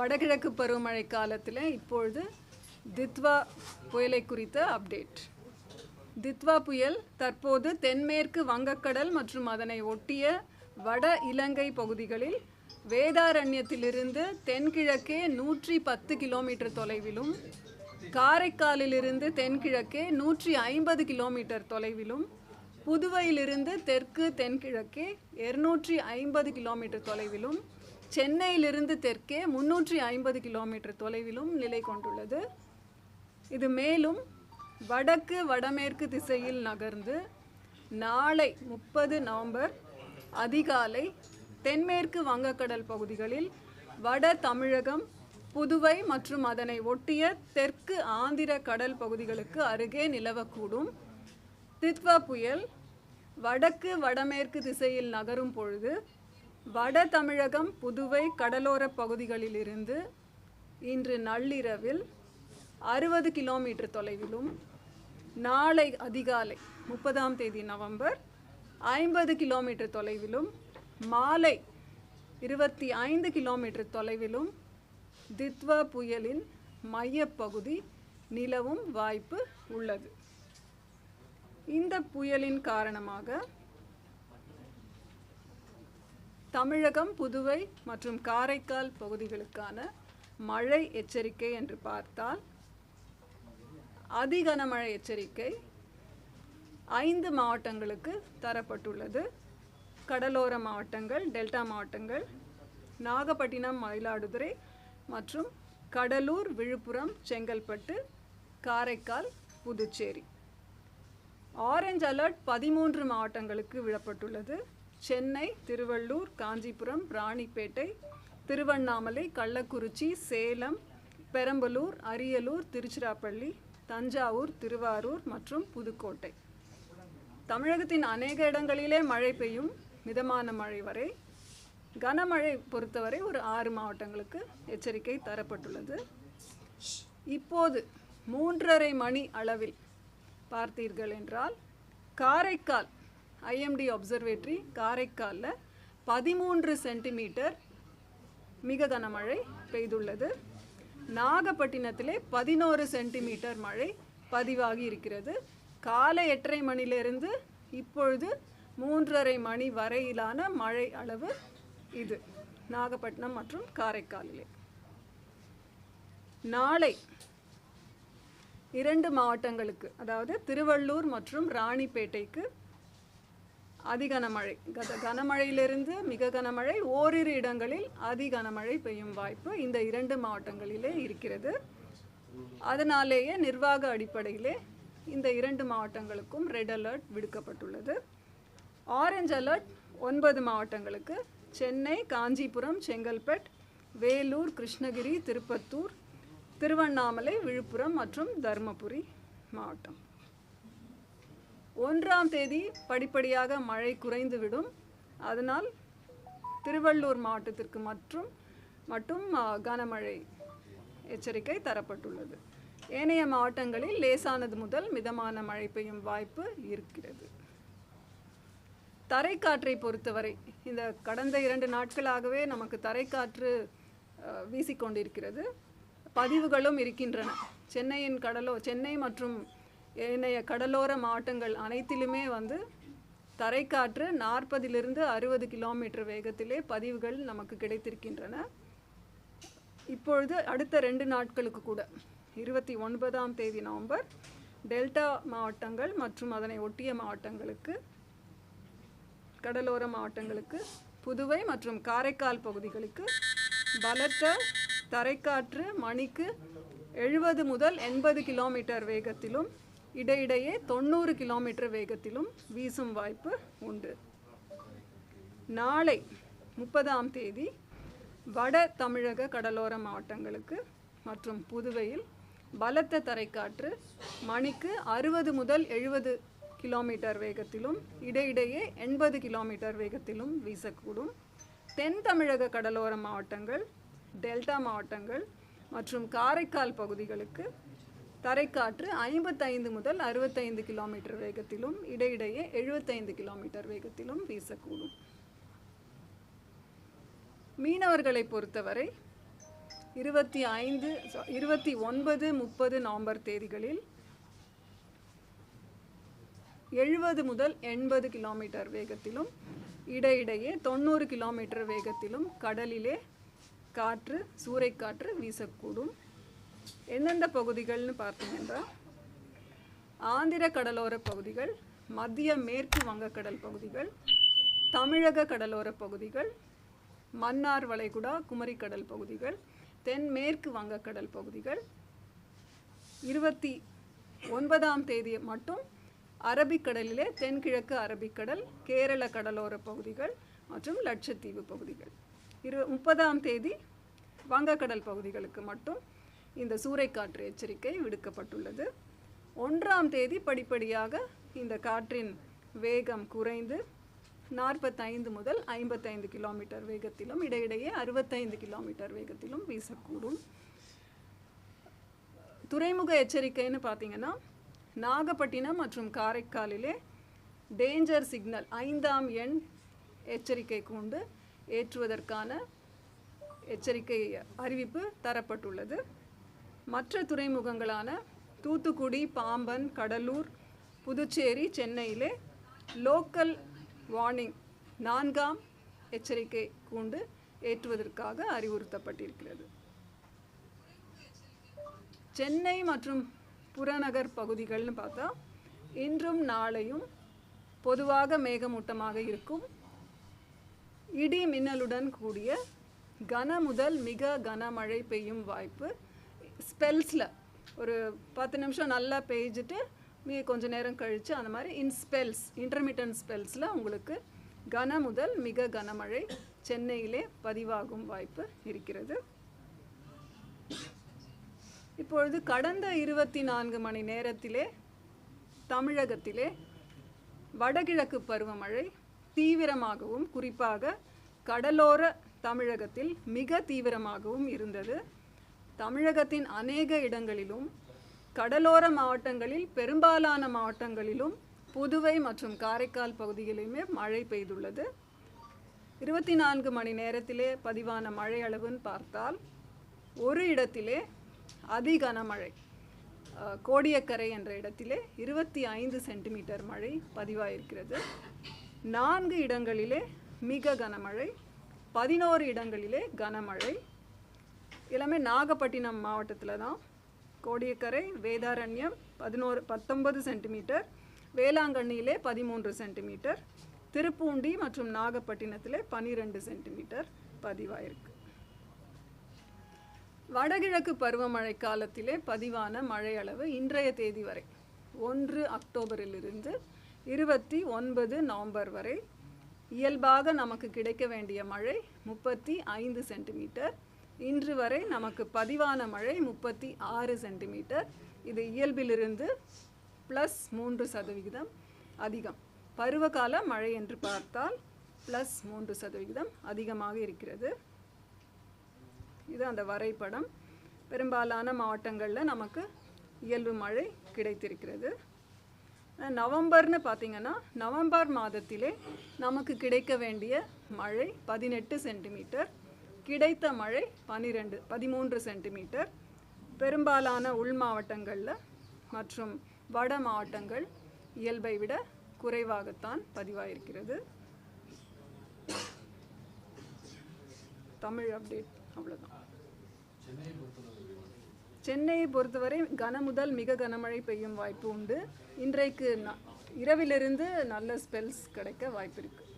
வடகிழக்கு பருவமழை காலத்தில் இப்பொழுது தித்வா புயலை குறித்த அப்டேட் தித்வா புயல் தற்போது தென்மேற்கு வங்கக்கடல் மற்றும் அதனை ஒட்டிய வட இலங்கை பகுதிகளில் வேதாரண்யத்திலிருந்து தென்கிழக்கே நூற்றி பத்து கிலோமீட்டர் தொலைவிலும் காரைக்காலிலிருந்து தென்கிழக்கே நூற்றி ஐம்பது கிலோமீட்டர் தொலைவிலும் புதுவையிலிருந்து தெற்கு தென்கிழக்கே இருநூற்றி ஐம்பது கிலோமீட்டர் தொலைவிலும் சென்னையிலிருந்து தெற்கே முன்னூற்றி ஐம்பது கிலோமீட்டர் தொலைவிலும் நிலை கொண்டுள்ளது. இது மேலும் வடக்கு வடமேற்கு திசையில் நகர்ந்து நாளை முப்பது நவம்பர் அதிகாலை தென்மேற்கு வங்கக்கடல் பகுதிகளில் வட தமிழகம் புதுவை மற்றும் அதனை ஒட்டிய தெற்கு ஆந்திர கடல் பகுதிகளுக்கு அருகே நிலவக்கூடும். தித்வா புயல் வடக்கு வடமேற்கு திசையில் நகரும் பொழுது வட தமிழகம் புதுவை கடலோர பகுதிகளிலிருந்து இன்று நள்ளிரவில் அறுபது கிலோமீட்டர் தொலைவிலும் நாளை அதிகாலை முப்பதாம் தேதி நவம்பர் ஐம்பது கிலோமீட்டர் தொலைவிலும் மாலை இருபத்தி ஐந்து கிலோமீட்டர் தொலைவிலும் தித்வா புயலின் மையப்பகுதி நிலவும் வாய்ப்பு உள்ளது. இந்த புயலின் காரணமாக தமிழகம் புதுவை மற்றும் காரைக்கால் பகுதிகளுக்கான மழை எச்சரிக்கை என்று பார்த்தால் அதிகனமழை எச்சரிக்கை ஐந்து மாவட்டங்களுக்கு தரப்பட்டுள்ளது. கடலோர மாவட்டங்கள் டெல்டா மாவட்டங்கள் நாகப்பட்டினம் மயிலாடுதுறை மற்றும் கடலூர் விழுப்புரம் செங்கல்பட்டு காரைக்கால் புதுச்சேரி. ஆரஞ்ச் அலர்ட் பதிமூன்று மாவட்டங்களுக்கு விடப்பட்டுள்ளது சென்னை திருவள்ளூர் காஞ்சிபுரம் ராணிப்பேட்டை திருவண்ணாமலை கள்ளக்குறிச்சி சேலம் பெரம்பலூர் அரியலூர் திருச்சிராப்பள்ளி தஞ்சாவூர் திருவாரூர் மற்றும் புதுக்கோட்டை. தமிழகத்தின் அநேக இடங்களிலே மழை பெய்யும் மிதமான மழை வரை. கனமழை பொறுத்தவரை ஒரு ஆறு மாவட்டங்களுக்கு எச்சரிக்கை தரப்பட்டுள்ளது. இப்போது மூன்றரை மணி அளவில் பார்த்தீர்கள் என்றால் காரைக்கால் ஐஎம்டி அப்சர்வேட்ரி காரைக்காலில் பதிமூன்று சென்டிமீட்டர் மிக கனமழை பெய்துள்ளது. நாகப்பட்டினத்திலே பதினோரு சென்டிமீட்டர் மழை பதிவாகி இருக்கிறது. காலை எட்டரை மணிலிருந்து இப்பொழுது மூன்றரை மணி வரையிலான மழை அளவு இது நாகப்பட்டினம் மற்றும் காரைக்காலிலே. நாளை இரண்டு மாவட்டங்களுக்கு அதாவது திருவள்ளூர் மற்றும் ராணிப்பேட்டைக்கு அதிகனமழை. கத கனமழையிலிருந்து மிக கனமழை ஓரிரு இடங்களில் அதி கனமழை பெய்யும் வாய்ப்பு இந்த இரண்டு மாவட்டங்களிலே இருக்கிறது. அதனாலேயே நிர்வாக அடிப்படையிலே இந்த இரண்டு மாவட்டங்களுக்கும் ரெட் அலர்ட் விடுக்கப்பட்டுள்ளது. ஆரஞ்ச் அலர்ட் ஒன்பது மாவட்டங்களுக்கு. சென்னை காஞ்சிபுரம் செங்கல்பட் வேலூர் கிருஷ்ணகிரி திருப்பத்தூர் திருவண்ணாமலை விழுப்புரம் மற்றும் தருமபுரி மாவட்டம். ஒன்றாம் தேதி படிப்படியாக மழை குறைந்துவிடும். அதனால் திருவள்ளூர் மாவட்டத்திற்கு மற்றும் மட்டும் கனமழை எச்சரிக்கை தரப்பட்டுள்ளது. ஏனைய மாவட்டங்களில் லேசானது முதல் மிதமான மழை பெய்யும் வாய்ப்பு இருக்கிறது. தரைக்காற்றை பொறுத்தவரை இந்த கடந்த இரண்டு நாட்களாகவே நமக்கு தரைக்காற்று வீசிக்கொண்டிருக்கிறது. பதிவுகளும் இருக்கின்றன. சென்னையின் கடலோ சென்னை மற்றும் ஏனைய கடலோர மாவட்டங்கள் அனைத்திலுமே வந்து தரைக்காற்று நாற்பதிலிருந்து அறுபது கிலோமீட்டர் வேகத்திலே பதிவுகள் நமக்கு கிடைத்திருக்கின்றன. இப்பொழுது அடுத்த ரெண்டு நாட்களுக்கு கூட இருபத்தி ஒன்பதாம் தேதி நவம்பர் டெல்டா மாவட்டங்கள் மற்றும் அதனை ஒட்டிய மாவட்டங்களுக்கு கடலோர மாவட்டங்களுக்கு புதுவை மற்றும் காரைக்கால் பகுதிகளுக்கு பலத்த தரைக்காற்று மணிக்கு எழுபது முதல் எண்பது கிலோமீட்டர் வேகத்திலும் இடையிடையே தொண்ணூறு கிலோமீட்டர் வேகத்திலும் வீசும் வாய்ப்பு உண்டு. நாளை முப்பதாம் தேதி வட தமிழக கடலோர மாவட்டங்களுக்கு மற்றும் புதுவையில் பலத்த தரைக்காற்று மணிக்கு அறுபது முதல் எழுபது கிலோமீட்டர் வேகத்திலும் இடையிடையே எண்பது கிலோமீட்டர் வேகத்திலும் வீசக்கூடும். தென் தமிழக கடலோர மாவட்டங்கள் டெல்டா மாவட்டங்கள் மற்றும் காரைக்கால் பகுதிகளுக்கு தரைக்காற்று ஐம்பத்தைந்து முதல் அறுபத்தைந்து கிலோமீட்டர் வேகத்திலும் இடையிடையே எழுபத்தைந்து கிலோமீட்டர் வேகத்திலும் வீசக்கூடும். மீனவர்களை பொறுத்தவரை இருபத்தி ஐந்து இருபத்தி ஒன்பது முப்பது நவம்பர் தேதிகளில் எழுபது முதல் எண்பது கிலோமீட்டர் வேகத்திலும் இடையிடையே தொண்ணூறு கிலோமீட்டர் வேகத்திலும் கடலிலே காற்று சூறைக்காற்று வீசக்கூடும். எந்தெந்த பகுதிகள்னு பார்த்தீங்கன்னா ஆந்திர கடலோர பகுதிகள் மத்திய மேற்கு வங்கக்கடல் பகுதிகள் தமிழக கடலோர பகுதிகள் மன்னார் வளைகுடா குமரிக்கடல் பகுதிகள் தென்மேற்கு வங்கக்கடல் பகுதிகள். இருபத்தி ஒன்பதாம் தேதி மட்டும் அரபிக்கடலிலே தென்கிழக்கு அரபிக்கடல் கேரள கடலோர பகுதிகள் மற்றும் லட்சத்தீவு பகுதிகள். இரு முப்பதாம் தேதி வங்கக்கடல் பகுதிகளுக்கு மட்டும் இந்த சூறைக்காற்று எச்சரிக்கை விடுக்கப்பட்டுள்ளது. ஒன்றாம் தேதி படிப்படியாக இந்த காற்றின் வேகம் குறைந்து நாற்பத்தைந்து முதல் ஐம்பத்தைந்து கிலோமீட்டர் வேகத்திலும் இடையிடையே அறுபத்தைந்து கிலோமீட்டர் வேகத்திலும் வீசக்கூடும். துறைமுக எச்சரிக்கைன்னு பார்த்தீங்கன்னா நாகப்பட்டினம் மற்றும் காரைக்காலிலே டேஞ்சர் சிக்னல் ஐந்தாம் எண் எச்சரிக்கை கொண்டு ஏற்றுவதற்கான எச்சரிக்கை அறிவிப்பு தரப்பட்டுள்ளது. மற்ற துறைமுகங்களான தூத்துக்குடி பாம்பன் கடலூர் புதுச்சேரி சென்னையிலே லோக்கல் வார்னிங் நான்காம் எச்சரிக்கை கூண்டு ஏற்றுவதற்காக அறிவுறுத்தப்பட்டிருக்கிறது. சென்னை மற்றும் புறநகர் பகுதிகள்னு பார்த்தா இன்றும் நாளையும் பொதுவாக மேகமூட்டமாக இருக்கும். இடி மின்னலுடன் கூடிய கன முதல் மிக கனமழை பெய்யும் வாய்ப்பு ஸ்பெல்ஸில் ஒரு பத்து நிமிஷம் நல்லா பெய்ஞ்சிட்டு மீ கொஞ்ச நேரம் கழித்து அந்த மாதிரி இன் ஸ்பெல்ஸ் இன்டர்மீடியன்ட் ஸ்பெல்ஸில் உங்களுக்கு கன முதல் மிக கனமழை சென்னையிலே பதிவாகும் வாய்ப்பு இருக்கிறது. இப்பொழுது கடந்த இருபத்தி நான்கு மணி நேரத்திலே தமிழகத்திலே வடகிழக்கு பருவமழை தீவிரமாகவும் குறிப்பாக கடலோர தமிழகத்தில் மிக தீவிரமாகவும் இருந்தது. தமிழகத்தின் அநேக இடங்களிலும் கடலோர மாவட்டங்களில் பெரும்பாலான மாவட்டங்களிலும் புதுவை மற்றும் காரைக்கால் பகுதிகளிலுமே மழை பெய்துள்ளது. இருபத்தி நான்கு மணி நேரத்திலே பதிவான மழை அளவுன்னு பார்த்தால் ஒரு இடத்திலே அதி கனமழை கோடியக்கரை என்ற இடத்திலே இருபத்தி ஐந்து சென்டிமீட்டர் மழை பதிவாயிருக்கிறது. நான்கு இடங்களிலே மிக கனமழை பதினோரு இடங்களிலே கனமழை எல்லாமே நாகப்பட்டினம் மாவட்டத்தில் தான். கோடியக்கரை வேதாரண்யம் பதினோரு பத்தொன்பது சென்டிமீட்டர் வேளாங்கண்ணியிலே பதிமூன்று சென்டிமீட்டர் திருப்பூண்டி மற்றும் நாகப்பட்டினத்திலே பனிரெண்டு சென்டிமீட்டர் பதிவாயிருக்கு. வடகிழக்கு பருவமழை காலத்திலே பதிவான மழை அளவு இன்றைய தேதி வரை ஒன்று அக்டோபரிலிருந்து இருபத்தி ஒன்பது நவம்பர் வரை. இயல்பாக நமக்கு கிடைக்க வேண்டிய மழை முப்பத்தி ஐந்து சென்டிமீட்டர் இன்று வரை நமக்கு பதிவான மழை முப்பத்தி ஆறு சென்டிமீட்டர். இது இயல்பிலிருந்து ப்ளஸ் மூன்று சதவிகிதம் அதிகம். பருவகால மழை என்று பார்த்தால் ப்ளஸ் மூன்று சதவிகிதம் அதிகமாக இருக்கிறது. இது அந்த வரைபடம். பெரும்பாலான மாவட்டங்களில் நமக்கு இயல்பு மழை கிடைத்திருக்கிறது. நவம்பர்னு பார்த்தீங்கன்னா நவம்பர் மாதத்திலே நமக்கு கிடைக்க வேண்டிய மழை பதினெட்டு சென்டிமீட்டர். கிடைத்த மழை பன்னிரெண்டு பதிமூன்று சென்டிமீட்டர். பெரும்பாலான உள் மாவட்டங்களில் மற்றும் வட மாவட்டங்கள் இயல்பை விட குறைவாகத்தான் பதிவாயிருக்கிறது. தமிழ் அப்டேட் அவ்வளோதான் சென்னையை பொறுத்தவரை கன முதல் மிக கனமழை பெய்யும் வாய்ப்பு உண்டு. இன்றைக்கு ந- இரவிலிருந்து நல்ல ஸ்பெல்ஸ் கிடைக்க வாய்ப்பு இருக்குது